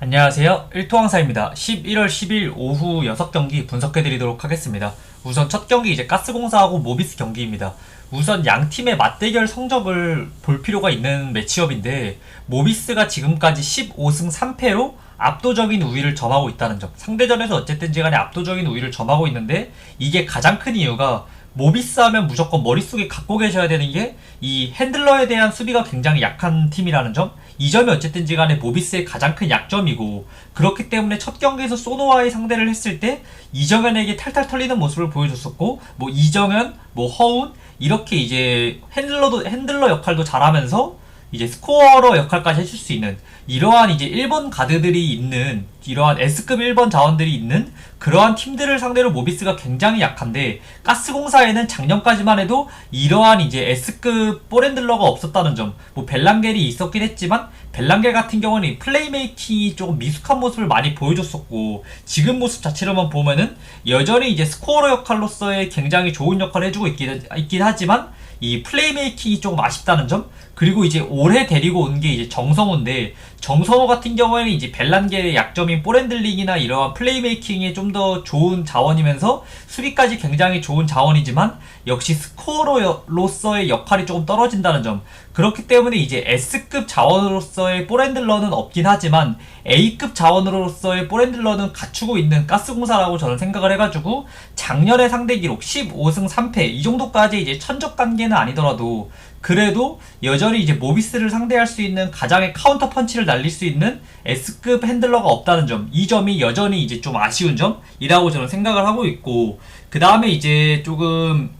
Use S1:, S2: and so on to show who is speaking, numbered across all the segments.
S1: 안녕하세요. 일토항사입니다. 11월 10일 오후 6경기 분석해드리도록 하겠습니다. 우선 첫 경기 이제 가스공사하고 모비스 경기입니다. 우선 양 팀의 맞대결 성적을 볼 필요가 있는 매치업인데 모비스가 지금까지 15승 3패로 압도적인 우위를 점하고 있다는 점. 상대전에서 어쨌든지 간에 압도적인 우위를 점하고 있는데 이게 가장 큰 이유가 모비스 하면 무조건 머릿속에 갖고 계셔야 되는 게 이 핸들러에 대한 수비가 굉장히 약한 팀이라는 점. 이 점이 어쨌든지 간에 모비스의 가장 큰 약점이고 그렇기 때문에 첫 경기에서 소노와의 상대를 했을 때 이정현에게 탈탈 털리는 모습을 보여줬었고 뭐 이정현, 뭐 허운 이렇게 이제 핸들러도 핸들러 역할도 잘하면서 이제 스코어러 역할까지 해줄 수 있는 이러한 이제 1번 가드들이 있는 이러한 S급 1번 자원들이 있는 그러한 팀들을 상대로 모비스가 굉장히 약한데 가스공사에는 작년까지만 해도 이러한 이제 S급 포렌들러가 없었다는 점, 뭐 벨랑겔이 있었긴 했지만 벨랑겔 같은 경우는 플레이메이킹이 조금 미숙한 모습을 많이 보여줬었고 지금 모습 자체로만 보면은 여전히 이제 스코어러 역할로서의 굉장히 좋은 역할을 해주고 있긴, 있긴 하지만 이 플레이메이킹이 조금 아쉽다는 점 그리고 이제 올해 데리고 온 게 이제 정성호인데 정성호 같은 경우에는 이제 벨란겔의 약점 인 포렌들링이나 이러한 플레이메이킹에 좀더 좋은 자원이면서 수비까지 굉장히 좋은 자원이지만 역시 스코어로서의 역할이 조금 떨어진다는 점. 그렇기 때문에 이제 S급 자원으로서의 포렌들러는 없긴 하지만 A급 자원으로서의 포렌들러는 갖추고 있는 가스공사라고 저는 생각을 해가지고 작년의 상대 기록 15승 3패 이 정도까지 이제 천적 단계는 아니더라도 그래도 여전히 이제 모비스를 상대할 수 있는 가장의 카운터 펀치를 날릴 수 있는 S급 핸들러가 없다는 점, 이 점이 여전히 이제 좀 아쉬운 점이라고 저는 생각을 하고 있고, 그 다음에 이제 조금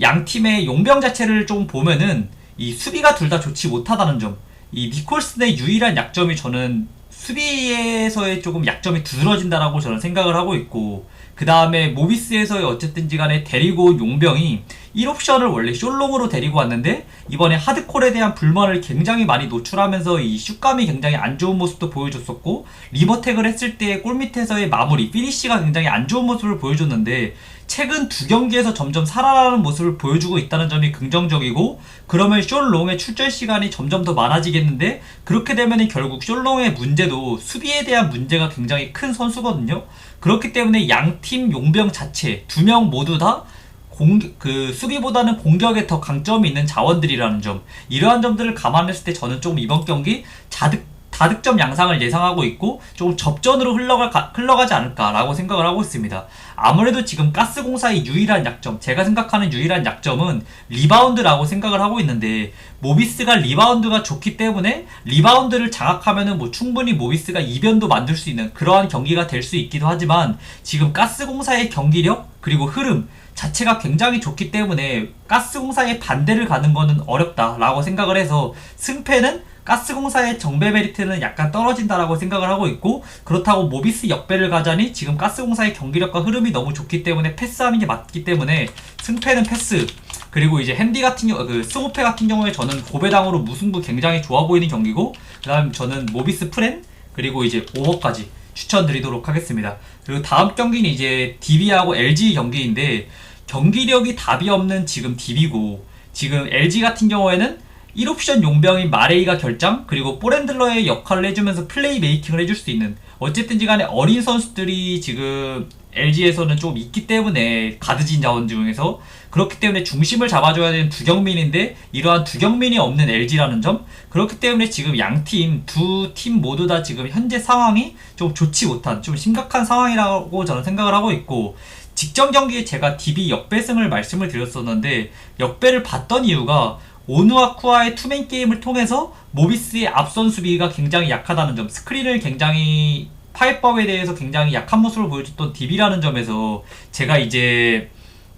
S1: 양 팀의 용병 자체를 좀 보면은 이 수비가 둘 다 좋지 못하다는 점, 이 니콜슨의 유일한 약점이 저는 수비에서의 조금 약점이 두드러진다라고 저는 생각을 하고 있고, 그 다음에 모비스에서의 어쨌든지 간에 데리고 온 용병이 1옵션을 원래 숄롱으로 데리고 왔는데 이번에 하드콜에 대한 불만을 굉장히 많이 노출하면서 이 슛감이 굉장히 안 좋은 모습도 보여줬었고 리버텍을 했을 때 골 밑에서의 마무리 피니쉬가 굉장히 안 좋은 모습을 보여줬는데 최근 두 경기에서 점점 살아나는 모습을 보여주고 있다는 점이 긍정적이고 그러면 숄롱의 출전 시간이 점점 더 많아지겠는데 그렇게 되면 결국 숄롱의 문제도 수비에 대한 문제가 굉장히 큰 선수거든요. 그렇기 때문에 양팀 용병 자체 두 명 모두 다 공, 그, 수비보다는 공격에 더 강점이 있는 자원들이라는 점. 이러한 점들을 감안했을 때 저는 조금 이번 경기 자득, 다득점 양상을 예상하고 있고, 조금 접전으로 흘러가, 흘러가지 않을까라고 생각을 하고 있습니다. 아무래도 지금 가스공사의 유일한 약점, 제가 생각하는 유일한 약점은 리바운드라고 생각을 하고 있는데, 모비스가 리바운드가 좋기 때문에, 리바운드를 장악하면은 뭐 충분히 모비스가 이변도 만들 수 있는 그러한 경기가 될 수 있기도 하지만, 지금 가스공사의 경기력, 그리고 흐름, 자체가 굉장히 좋기 때문에 가스공사의 반대를 가는 거는 어렵다라고 생각을 해서 승패는 가스공사의 정배 메리트는 약간 떨어진다라고 생각을 하고 있고 그렇다고 모비스 역배를 가자니 지금 가스공사의 경기력과 흐름이 너무 좋기 때문에 패스하는 게 맞기 때문에 승패는 패스 그리고 이제 핸디 같은 경우 그 스모페 같은 경우에 저는 고배당으로 무승부 굉장히 좋아 보이는 경기고 그다음 저는 모비스 프렌 그리고 이제 오버까지 추천드리도록 하겠습니다. 그리고 다음 경기는 이제 DB하고 LG 경기인데 경기력이 답이 없는 지금 DB고 지금 LG 같은 경우에는 1옵션 용병인 마레이가 결장 그리고 포렌들러의 역할을 해주면서 플레이 메이킹을 해줄 수 있는 어쨌든지 간에 어린 선수들이 지금 LG에서는 좀 있기 때문에 가드진 자원 중에서 그렇기 때문에 중심을 잡아줘야 되는 두경민인데 이러한 두경민이 없는 LG라는 점 그렇기 때문에 지금 양팀 두 팀 모두 다 지금 현재 상황이 좀 좋지 못한 좀 심각한 상황이라고 저는 생각을 하고 있고 직전 경기에 제가 DB 역배승을 말씀을 드렸었는데 역배를 봤던 이유가 오누아쿠아의 투맨 게임을 통해서 모비스의 앞선 수비가 굉장히 약하다는 점 스크린을 굉장히 파이법에 대해서 굉장히 약한 모습을 보여줬던 DB라는 점에서 제가 이제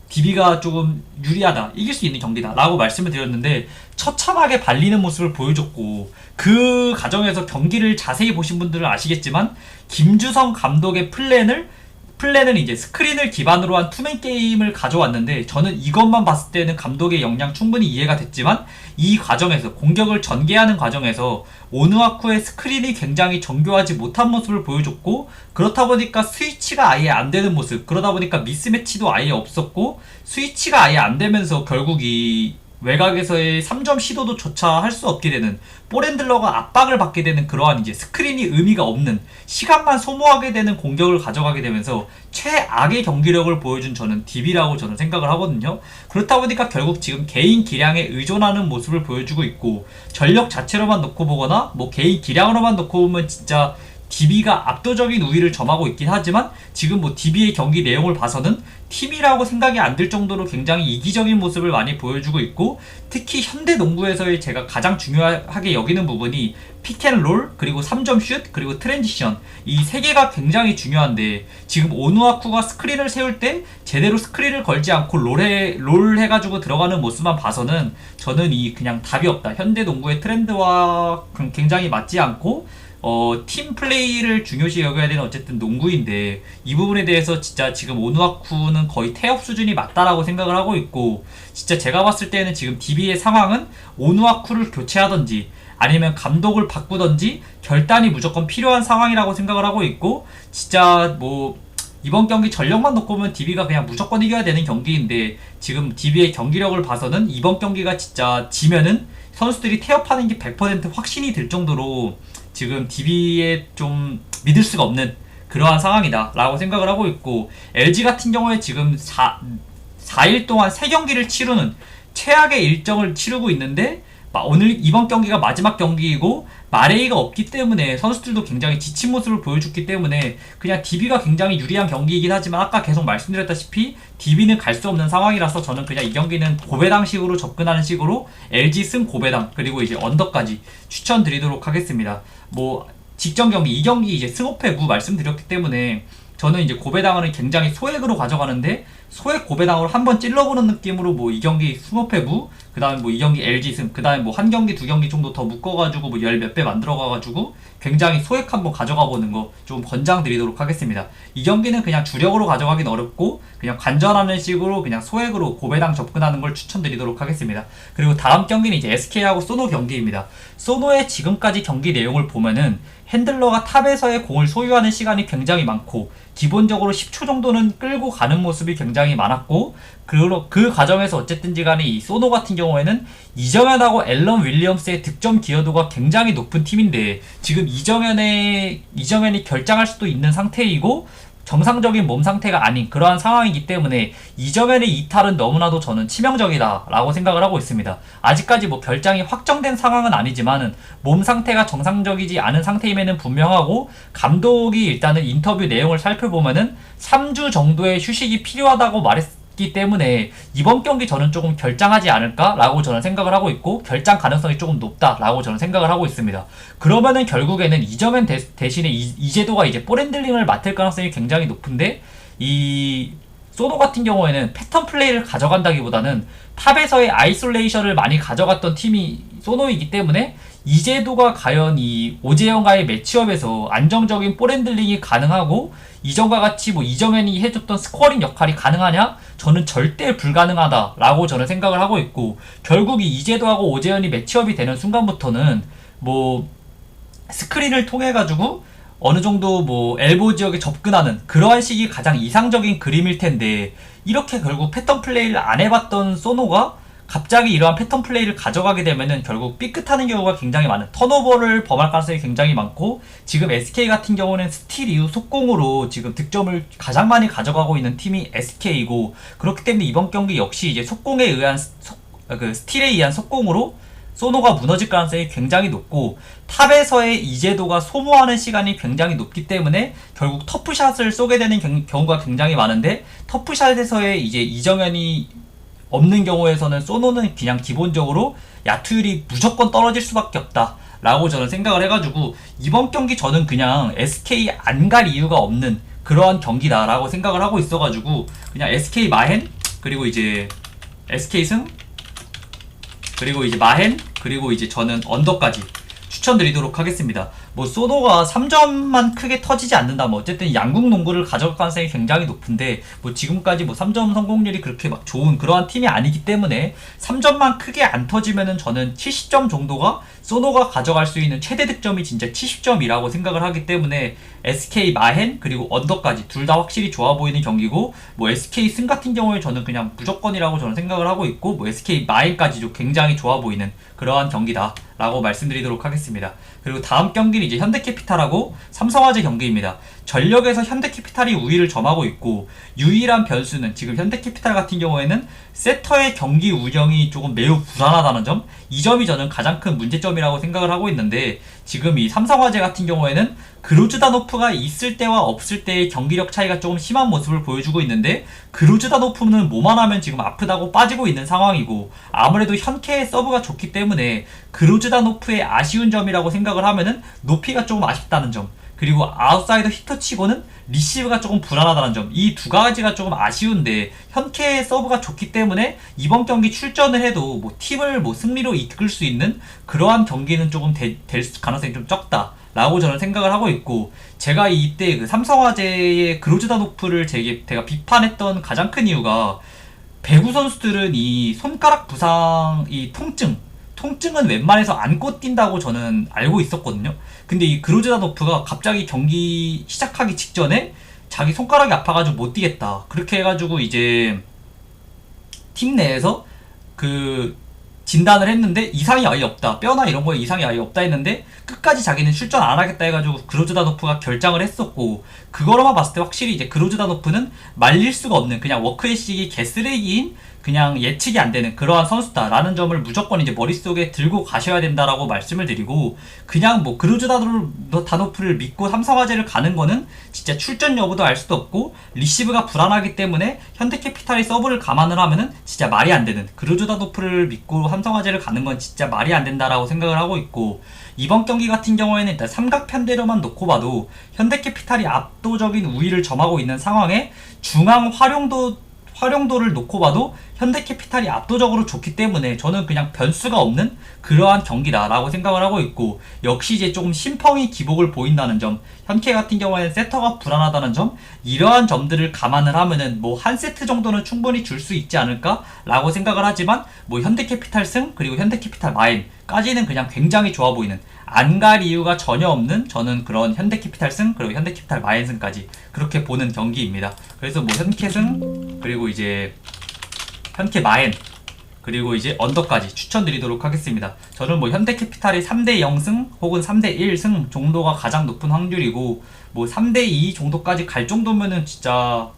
S1: DB가 조금 유리하다, 이길 수 있는 경기다 라고 말씀을 드렸는데 처참하게 발리는 모습을 보여줬고 그 과정에서 경기를 자세히 보신 분들은 아시겠지만 김주성 감독의 플랜을 플랜은 이제 스크린을 기반으로 한 투맨 게임을 가져왔는데 저는 이것만 봤을 때는 감독의 역량 충분히 이해가 됐지만 이 과정에서 공격을 전개하는 과정에서 오누아쿠의 스크린이 굉장히 정교하지 못한 모습을 보여줬고 그렇다 보니까 스위치가 아예 안 되는 모습 그러다 보니까 미스매치도 아예 없었고 스위치가 아예 안 되면서 결국 이 외곽에서의 3점 시도도 조차 할 수 없게 되는 볼핸들러가 압박을 받게 되는 그러한 이제 스크린이 의미가 없는 시간만 소모하게 되는 공격을 가져가게 되면서 최악의 경기력을 보여준 저는 DB라고 저는 생각을 하거든요. 그렇다 보니까 결국 지금 개인 기량에 의존하는 모습을 보여주고 있고 전력 자체로만 놓고 보거나 뭐 개인 기량으로만 놓고 보면 진짜 DB가 압도적인 우위를 점하고 있긴 하지만 지금 뭐 DB의 경기 내용을 봐서는 팀이라고 생각이 안 들 정도로 굉장히 이기적인 모습을 많이 보여주고 있고 특히 현대 농구에서의 제가 가장 중요하게 여기는 부분이 픽앤롤 그리고 3점 슛 그리고 트랜지션 이 세 개가 굉장히 중요한데 지금 오누아쿠가 스크린을 세울 때 제대로 스크린을 걸지 않고 롤해 롤 해가지고 들어가는 모습만 봐서는 저는 이 그냥 답이 없다. 현대 농구의 트렌드와 굉장히 맞지 않고 어, 팀 플레이를 중요시 여겨야 되는 어쨌든 농구인데 이 부분에 대해서 진짜 지금 오누아쿠는 거의 태업 수준이 맞다라고 생각을 하고 있고 진짜 제가 봤을 때는 지금 DB의 상황은 오누아쿠를 교체하던지 아니면 감독을 바꾸던지 결단이 무조건 필요한 상황이라고 생각을 하고 있고 진짜 뭐 이번 경기 전력만 놓고 보면 DB가 그냥 무조건 이겨야 되는 경기인데 지금 DB의 경기력을 봐서는 이번 경기가 진짜 지면은 선수들이 태업하는 게 100% 확신이 될 정도로 지금 DB에 좀 믿을 수가 없는 그러한 상황이다라고 생각을 하고 있고 LG 같은 경우에 지금 4, 4일 동안 3경기를 치르는 최악의 일정을 치르고 있는데 오늘 이번 경기가 마지막 경기이고 마레이가 없기 때문에 선수들도 굉장히 지친 모습을 보여줬기 때문에 그냥 DB가 굉장히 유리한 경기이긴 하지만 아까 계속 말씀드렸다시피 DB는 갈 수 없는 상황이라서 저는 그냥 이 경기는 고배당식으로 접근하는 식으로 LG 승 고배당 그리고 이제 언더까지 추천드리도록 하겠습니다. 뭐 직전 경기 이 경기 이제 승호패 구 말씀드렸기 때문에 저는 이제 고배당을 굉장히 소액으로 가져가는데 소액 고배당으로 한 번 찔러보는 느낌으로 뭐 이 경기 승호패 구그 다음에 뭐 이 경기 LG 승, 그 다음에 뭐 한 경기 두 경기 정도 더 묶어가지고 뭐 열 몇 배 만들어가가지고 굉장히 소액 한번 가져가 보는 거 좀 권장드리도록 하겠습니다. 이 경기는 그냥 주력으로 가져가긴 어렵고 그냥 관전하는 식으로 그냥 소액으로 고배당 접근하는 걸 추천드리도록 하겠습니다. 그리고 다음 경기는 이제 SK하고 소노 경기입니다. 소노의 지금까지 경기 내용을 보면은 핸들러가 탑에서의 공을 소유하는 시간이 굉장히 많고 기본적으로 10초 정도는 끌고 가는 모습이 굉장히 많았고 그, 그 과정에서 어쨌든지 간에 이 소노 같은 경우에는 이정현하고 앨런 윌리엄스의 득점 기여도가 굉장히 높은 팀인데 지금 이정현의 이정현이 결장할 수도 있는 상태이고 정상적인 몸 상태가 아닌 그러한 상황이기 때문에 이정현의 이탈은 너무나도 저는 치명적이다라고 생각을 하고 있습니다. 아직까지 뭐 결장이 확정된 상황은 아니지만은 몸 상태가 정상적이지 않은 상태임에는 분명하고 감독이 일단은 인터뷰 내용을 살펴보면은 3주 정도의 휴식이 필요하다고 말했 있 기 때문에 이번 경기 저는 조금 결장하지 않을까라고 저는 생각을 하고 있고 결장 가능성이 조금 높다라고 저는 생각을 하고 있습니다. 그러면은 결국에는 이점엔 대, 신에 이 제도가 이제 볼핸들링을 맡을 가능성이 굉장히 높은데 이 소노 같은 경우에는 패턴 플레이를 가져간다기보다는 탑에서의 아이솔레이션을 많이 가져갔던 팀이 소노이기 때문에 이제도가 과연 이 오재영과의 매치업에서 안정적인 볼핸들링이 가능하고 이전과 같이 뭐 이정현이 해줬던 스코어링 역할이 가능하냐? 저는 절대 불가능하다라고 저는 생각을 하고 있고 결국 이 이재도하고 오재현이 매치업이 되는 순간부터는 뭐 스크린을 통해 가지고 어느 정도 뭐 엘보 지역에 접근하는 그러한 식이 가장 이상적인 그림일 텐데 이렇게 결국 패턴 플레이를 안 해봤던 소노가 갑자기 이러한 패턴 플레이를 가져가게 되면은 결국 삐끗하는 경우가 굉장히 많은 턴오버를 범할 가능성이 굉장히 많고 지금 SK 같은 경우는 스틸 이후 속공으로 지금 득점을 가장 많이 가져가고 있는 팀이 SK이고 그렇기 때문에 이번 경기 역시 이제 속공에 의한 속, 그 스틸에 의한 속공으로 소노가 무너질 가능성이 굉장히 높고 탑에서의 이제도가 소모하는 시간이 굉장히 높기 때문에 결국 터프샷을 쏘게 되는 경우가 굉장히 많은데 터프샷에서의 이제 이정현이 없는 경우에서는 소노는 그냥 기본적으로 야투율이 무조건 떨어질 수밖에 없다. 라고 저는 생각을 해가지고 이번 경기 저는 그냥 SK 안 갈 이유가 없는 그러한 경기다라고 생각을 하고 있어가지고 그냥 SK 마헨 그리고 이제 SK 승 그리고 이제 마헨 그리고 이제 저는 언더까지 추천드리도록 하겠습니다. 뭐 소노가 3점만 크게 터지지 않는다. 뭐 어쨌든 양국 농구를 가져갈 가능성이 굉장히 높은데 뭐 지금까지 뭐 3점 성공률이 그렇게 막 좋은 그러한 팀이 아니기 때문에 3점만 크게 안 터지면은 저는 70점 정도가 소노가 가져갈 수 있는 최대 득점이 진짜 70점이라고 생각을 하기 때문에 SK 마헨 그리고 언더까지 둘 다 확실히 좋아 보이는 경기고 뭐 SK 승 같은 경우에 저는 그냥 무조건이라고 저는 생각을 하고 있고 뭐 SK 마헨까지도 굉장히 좋아 보이는 그러한 경기다라고 말씀드리도록 하겠습니다. 그리고 다음 경기는 이제 현대캐피탈하고 삼성화재 경기입니다. 전력에서 현대캐피탈이 우위를 점하고 있고 유일한 변수는 지금 현대캐피탈 같은 경우에는 세터의 경기 운영이 조금 매우 불안하다는 점, 이 점이 저는 가장 큰 문제점이라고 생각을 하고 있는데 지금 이 삼성화재 같은 경우에는 그루즈다노프가 있을 때와 없을 때의 경기력 차이가 조금 심한 모습을 보여주고 있는데 그루즈다노프는 뭐만 하면 지금 아프다고 빠지고 있는 상황이고 아무래도 현케의 서브가 좋기 때문에 그루즈다노프의 아쉬운 점이라고 생각을 하면은 높이가 조금 아쉽다는 점 그리고 아웃사이더 히터치고는 리시브가 조금 불안하다는 점. 이 두 가지가 조금 아쉬운데 현케의 서브가 좋기 때문에 이번 경기 출전을 해도 뭐 팀을 뭐 승리로 이끌 수 있는 그러한 경기는 조금 되, 될 가능성이 좀 적다. 라고 저는 생각을 하고 있고 제가 이때 그 삼성화재의 그로즈다노프를 제가 비판했던 가장 큰 이유가 배구 선수들은 이 손가락 부상 이 통증 통증은 웬만해서 안 꽂뛴다고 저는 알고 있었거든요. 근데 이 그로즈다노프가 갑자기 경기 시작하기 직전에 자기 손가락이 아파가지고 못 뛰겠다. 그렇게 해가지고 이제 팀 내에서 그 진단을 했는데 이상이 아예 없다. 뼈나 이런 거에 이상이 아예 없다 했는데 끝까지 자기는 출전 안 하겠다 해가지고 그로즈다노프가 결장을 했었고 그거로만 봤을 때 확실히 이제 그로즈다노프는 말릴 수가 없는 그냥 워크의식이 개쓰레기인 그냥 예측이 안 되는 그러한 선수다라는 점을 무조건 이제 머릿속에 들고 가셔야 된다라고 말씀을 드리고 그냥 뭐 그루즈다노프를 믿고 삼성화재를 가는 거는 진짜 출전 여부도 알 수도 없고 리시브가 불안하기 때문에 현대캐피탈이 서브를 감안을 하면은 진짜 말이 안 되는 그루즈다노프를 믿고 삼성화재를 가는 건 진짜 말이 안 된다라고 생각을 하고 있고 이번 경기 같은 경우에는 일단 삼각 편대로만 놓고 봐도 현대캐피탈이 압도적인 우위를 점하고 있는 상황에 중앙 활용도 활용도를 놓고 봐도 현대캐피탈이 압도적으로 좋기 때문에 저는 그냥 변수가 없는 그러한 경기다라고 생각을 하고 있고 역시 이제 조금 심펑이 기복을 보인다는 점 현캐 같은 경우에는 세터가 불안하다는 점 이러한 점들을 감안을 하면은 뭐 한 세트 정도는 충분히 줄 수 있지 않을까라고 생각을 하지만 뭐 현대캐피탈 승 그리고 현대캐피탈 마인까지는 그냥 굉장히 좋아 보이는 안 갈 이유가 전혀 없는 저는 그런 현대캐피탈 승 그리고 현대캐피탈 마인 승까지 그렇게 보는 경기입니다. 그래서 뭐 현캐 승 그리고 이제 현캐 마엔 그리고 이제 언더까지 추천드리도록 하겠습니다. 저는 뭐 현대캐피탈이 3대 0승 혹은 3대 1승 정도가 가장 높은 확률이고 뭐 3대 2 정도까지 갈 정도면은 진짜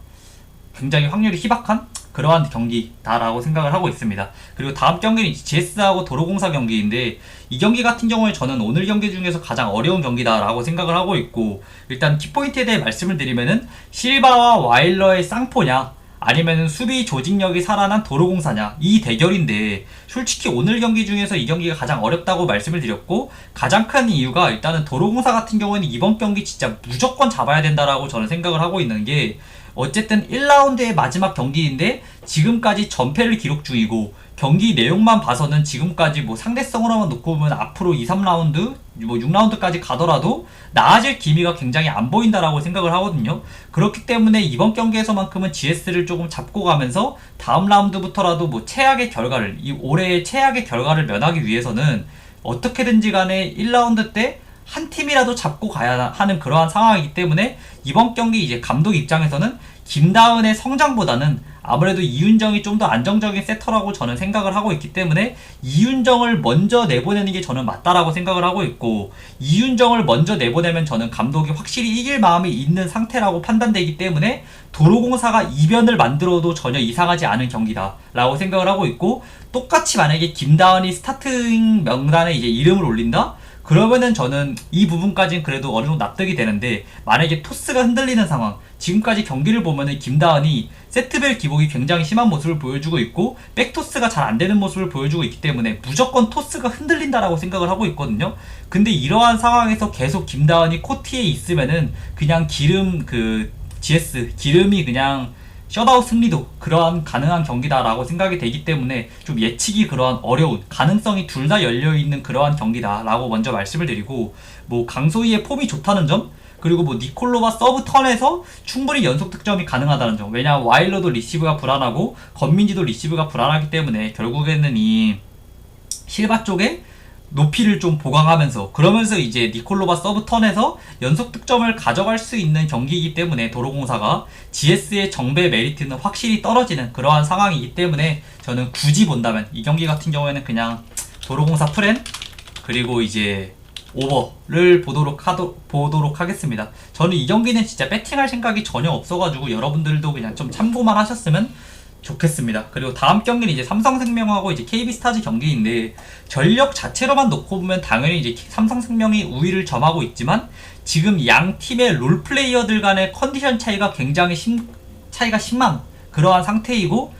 S1: 굉장히 확률이 희박한 그러한 경기다라고 생각을 하고 있습니다. 그리고 다음 경기는 GS하고 도로공사 경기인데 이 경기 같은 경우에 저는 오늘 경기 중에서 가장 어려운 경기다라고 생각을 하고 있고 일단 키포인트에 대해 말씀을 드리면은 실바와 와일러의 쌍포냐 아니면 수비 조직력이 살아난 도로공사냐 이 대결인데 솔직히 오늘 경기 중에서 이 경기가 가장 어렵다고 말씀을 드렸고 가장 큰 이유가 일단은 도로공사 같은 경우에는 이번 경기 진짜 무조건 잡아야 된다라고 저는 생각을 하고 있는 게 어쨌든 1라운드의 마지막 경기인데 지금까지 전패를 기록 중이고 경기 내용만 봐서는 지금까지 뭐 상대성으로만 놓고 보면 앞으로 2, 3라운드, 뭐 6라운드까지 가더라도 나아질 기미가 굉장히 안 보인다라고 생각을 하거든요. 그렇기 때문에 이번 경기에서만큼은 GS를 조금 잡고 가면서 다음 라운드부터라도 뭐 최악의 결과를, 이 올해의 최악의 결과를 면하기 위해서는 어떻게든지 간에 1라운드 때 한 팀이라도 잡고 가야 하는 그러한 상황이기 때문에 이번 경기 이제 감독 입장에서는 김다은의 성장보다는 아무래도 이윤정이 좀 더 안정적인 세터라고 저는 생각을 하고 있기 때문에 이윤정을 먼저 내보내는 게 저는 맞다라고 생각을 하고 있고 이윤정을 먼저 내보내면 저는 감독이 확실히 이길 마음이 있는 상태라고 판단되기 때문에 도로공사가 이변을 만들어도 전혀 이상하지 않은 경기다라고 생각을 하고 있고 똑같이 만약에 김다은이 스타팅 명단에 이제 이름을 올린다? 그러면은 저는 이 부분까지는 그래도 어느 정도 납득이 되는데 만약에 토스가 흔들리는 상황 지금까지 경기를 보면은 김다은이 세트벨 기복이 굉장히 심한 모습을 보여주고 있고 백토스가 잘 안 되는 모습을 보여주고 있기 때문에 무조건 토스가 흔들린다라고 생각을 하고 있거든요. 근데 이러한 상황에서 계속 김다은이 코트에 있으면은 그냥 기름 그 GS 기름이 그냥 셧아웃 승리도 그러한 가능한 경기다라고 생각이 되기 때문에 좀 예측이 그러한 어려운 가능성이 둘 다 열려 있는 그러한 경기다라고 먼저 말씀을 드리고 뭐 강소희의 폼이 좋다는 점 그리고 뭐 니콜로가 서브 턴에서 충분히 연속 득점이 가능하다는 점. 왜냐 와일러도 리시브가 불안하고 건민지도 리시브가 불안하기 때문에 결국에는 이 실바 쪽에 높이를 좀 보강하면서 그러면서 이제 니콜로바 서브 턴에서 연속 득점을 가져갈 수 있는 경기이기 때문에 도로공사가 GS의 정배 메리트는 확실히 떨어지는 그러한 상황이기 때문에 저는 굳이 본다면 이 경기 같은 경우에는 그냥 도로공사 프렌 그리고 이제 오버를 보도록 하도, 보도록 하겠습니다. 저는 이 경기는 진짜 배팅할 생각이 전혀 없어가지고 여러분들도 그냥 좀 참고만 하셨으면 좋겠습니다. 그리고 다음 경기는 이제 삼성생명하고 이제 KB스타즈 경기인데 전력 자체로만 놓고 보면 당연히 이제 삼성생명이 우위를 점하고 있지만 지금 양 팀의 롤 플레이어들 간의 컨디션 차이가 굉장히 심, 차이가 심한 그러한 상태이고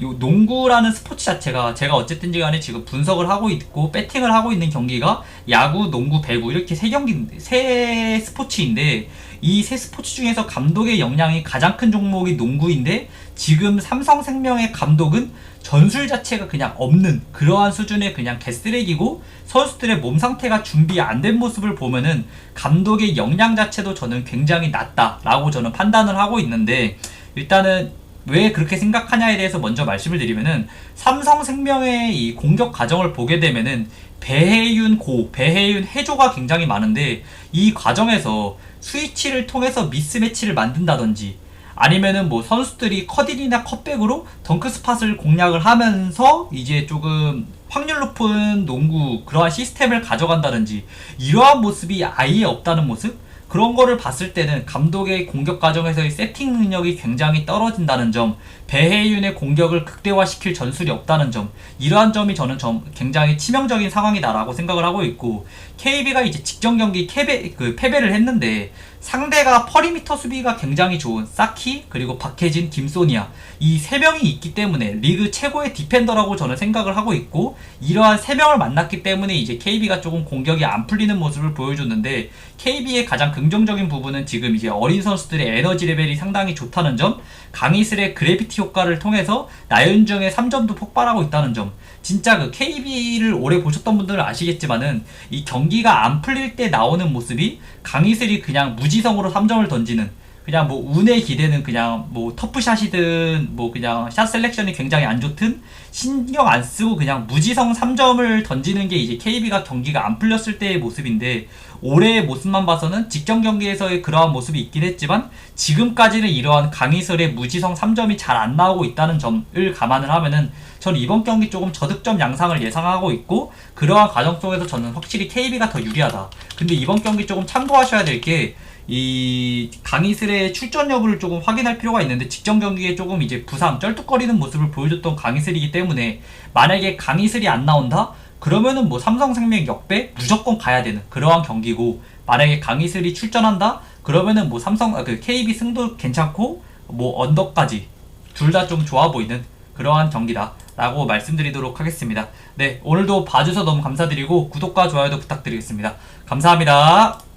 S1: 요 농구라는 스포츠 자체가 제가 어쨌든지 간에 지금 분석을 하고 있고 배팅을 하고 있는 경기가 야구, 농구, 배구 이렇게 세 경기 세 스포츠인데 이 세 스포츠 중에서 감독의 역량이 가장 큰 종목이 농구인데 지금 삼성생명의 감독은 전술 자체가 그냥 없는 그러한 수준의 그냥 개쓰레기고 선수들의 몸 상태가 준비 안 된 모습을 보면은 감독의 역량 자체도 저는 굉장히 낮다라고 저는 판단을 하고 있는데 일단은 왜 그렇게 생각하냐에 대해서 먼저 말씀을 드리면은 삼성생명의 이 공격 과정을 보게 되면은 배혜윤 고, 배혜윤 해조가 굉장히 많은데 이 과정에서 스위치를 통해서 미스매치를 만든다든지 아니면은 뭐 선수들이 컷인이나 컷백으로 덩크 스팟을 공략을 하면서 이제 조금 확률 높은 농구 그러한 시스템을 가져간다든지 이러한 모습이 아예 없다는 모습 그런 거를 봤을 때는 감독의 공격 과정에서의 세팅 능력이 굉장히 떨어진다는 점, 배혜윤의 공격을 극대화시킬 전술이 없다는 점, 이러한 점이 저는 좀 굉장히 치명적인 상황이다라고 생각을 하고 있고, KB가 이제 직전 경기 패배, 그 패배를 했는데, 상대가 퍼리미터 수비가 굉장히 좋은 사키, 그리고 박혜진, 김소니아, 이 세 명이 있기 때문에 리그 최고의 디펜더라고 저는 생각을 하고 있고, 이러한 세 명을 만났기 때문에 이제 KB가 조금 공격이 안 풀리는 모습을 보여줬는데, KB의 가장 긍정적인 부분은 지금 이제 어린 선수들의 에너지 레벨이 상당히 좋다는 점, 강희슬의 그래비티 효과를 통해서 나윤정의 3점도 폭발하고 있다는 점, 진짜 그 KB를 오래 보셨던 분들은 아시겠지만은 이 경기가 안 풀릴 때 나오는 모습이 강희슬이 그냥 무지 성으로 3점을 던지는 그냥 뭐 운에 기대는 그냥 뭐 터프샷이든 뭐 그냥 샷 셀렉션이 굉장히 안 좋든 신경 안 쓰고 그냥 무지성 3점을 던지는 게 이제 KB가 경기가 안 풀렸을 때의 모습인데 올해의 모습만 봐서는 직전 경기에서의 그러한 모습이 있긴 했지만 지금까지는 이러한 강희슬의 무지성 3점이 잘 안 나오고 있다는 점을 감안을 하면은 저는 이번 경기 조금 저득점 양상을 예상하고 있고 그러한 과정 속에서 저는 확실히 KB가 더 유리하다. 근데 이번 경기 조금 참고하셔야 될 게 이 강희슬의 출전 여부를 조금 확인할 필요가 있는데 직전 경기에 조금 이제 부상 쩔뚝거리는 모습을 보여줬던 강희슬이기 때문에 만약에 강희슬이 안 나온다 그러면은 뭐 삼성생명 역배 무조건 가야 되는 그러한 경기고 만약에 강희슬이 출전한다 그러면은 뭐 삼성 아, 그 KB 승도 괜찮고 뭐 언더까지 둘 다 좀 좋아 보이는 그러한 경기다. 라고 말씀드리도록 하겠습니다. 네, 오늘도 봐주셔서 너무 감사드리고 구독과 좋아요도 부탁드리겠습니다. 감사합니다.